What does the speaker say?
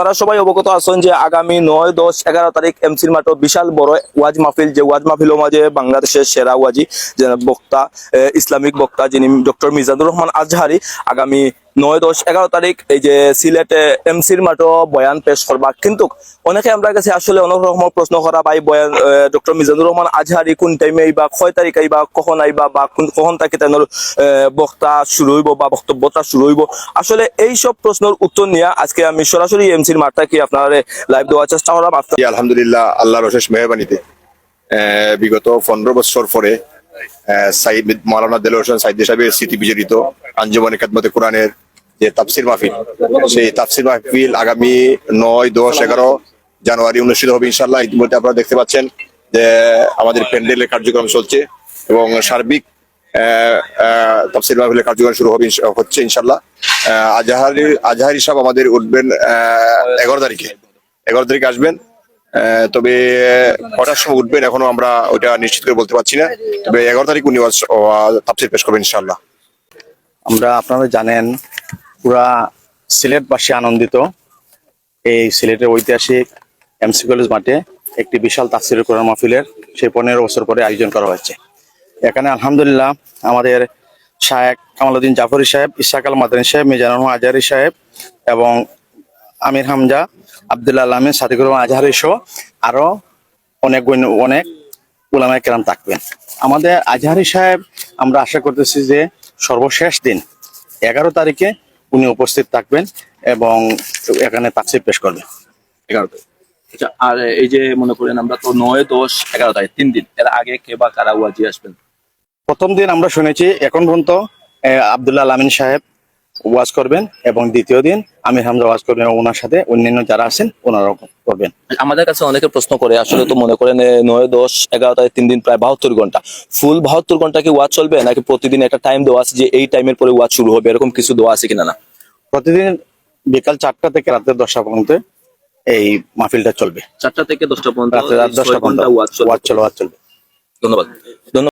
আপনারা সবাই অবগত আছেন যে আগামী নয় দশ এগারো তারিখ এমসির মাঠে বিশাল বড় ওয়াজ মাহফিল, যে ওয়াজ মাহফিল মাঝে বাংলাদেশের সেরা ওয়াজি বক্তা ইসলামিক বক্তা যিনি ডক্টর মিজানুর রহমান আজহারি আগামী নয় দশ এগারো তারিখ এই যে সিলেটে এমসির মাঠও বয়ান পেশ করবা। কিন্তু অনেকে আমরা কাছে আসলে অনেক রকমের প্রশ্ন করা ভাই বয়ান ডক্টর মিজানুর রহমান আজহারি কোন টাইমে আইবা, কয় তারিখ আইবা, কখন আইবা বা কোন- কখন তাকে তেন বক্তা শুরু হইব বা বক্তব্যটা শুরু হইব? আসলে এই সব প্রশ্নের উত্তর নিয়ে আজকে আমি সরাসরি এমসির মাঠটা কি আপনারা লাইভ দেওয়ার চেষ্টা করলাম। আলহামদুলিল্লাহ, আল্লাহর অশেষ মেহরবানিতে বিগত পনেরো বছর পরে মাওলানা দেল হোসেন সাইদ সাহেবের স্মৃতি বিজড়িত আঞ্জুমানে খেদমতে কোরআনের যে তাফসির মাহফিল। সেই তাফসির মাহফিল আগামী নয়, দশ, এগারো জানুয়ারি অনুষ্ঠিত হবে ইনশাল্লাহ ইতিমধ্যে আপনারা দেখতে পাচ্ছেন যে আমাদের প্যান্ডেলের কার্যক্রম চলছে এবং সার্বিক তাফসির মাহফিলের কার্যক্রম শুরু হবে হচ্ছে ইনশাল্লাহ আজহারি আজহারি সাহেব আমাদের উঠবেন এগারো তারিখে। এগারো তারিখে আসবেন। তবে কটার সময় উঠবেন এখনও আমরা ওটা নিশ্চিত করে বলতে পারছি না। তবে এগারো তারিখ উনি তাফসির পেশ করবেন ইনশাল্লাহ আমরা, আপনারা জানেন পুরা সিলেটবাসী আনন্দিত। এই সিলেটের ঐতিহাসিক এমসি কলেজ মাঠে একটি বিশাল তাফসিরের কোরআন মাহফিলের সেই পনেরো বছর পরে আয়োজন করা হয়েছে। এখানে আলহামদুলিল্লাহ আমাদের শায়েক কামালউদ্দিন জাফরি সাহেব ইসাক আল মাদানী সাহেব, মিজানুর আজহারি সাহেব এবং আমির হামজা, আবদুল্লাহ আলমিন সাদিকুর রহমান আজহারি সহ আরও অনেক অনেক উলামায়ে কেরাম থাকবেন। আমাদের আজহারি সাহেব, আমরা আশা করতেছি যে সর্বশেষ দিন এগারো তারিখে উনি উপস্থিত থাকবেন এবং এখানে তাফসির পেশ করবেন এগারো আচ্ছা আর এই যে মনে করেন আমরা তো নয় দশ এগারো তারিখ তিন দিন এর আগে কে বা কারা ওয়াজি আসবেন? প্রথম দিন আমরা শুনেছি এখন পর্যন্ত আবদুল্লাহ আলমিন সাহেব ওয়াজ করবেন এবং দ্বিতীয় দিন আমির হামজা ওয়াজ করবেন ওনার সাথে অন্যান্য যারা আছেন ওনারাও করবেন। আমাদের কাছে অনেকে প্রশ্ন করে আসলে তো মনে করেন নয় দশ এগারো তারিখ তিন দিন প্রায় বাহাত্তর ঘণ্টা। ফুল বাহাত্তর ঘণ্টা কি ওয়াচ চলবে নাকি প্রতিদিন একটা টাইম দেওয়া আছে যে এই টাইমের পরে ওয়াচ শুরু হবে এরকম কিছু দেওয়া আছে কিনা না? প্রতিদিন বিকাল চারটা থেকে রাতের দশটা পর্যন্ত এই মাহফিলটা চলবে। চারটা থেকে দশটা পর্যন্ত দশটা ওয়াজ চলবে। ধন্যবাদ। ধন্যবাদ।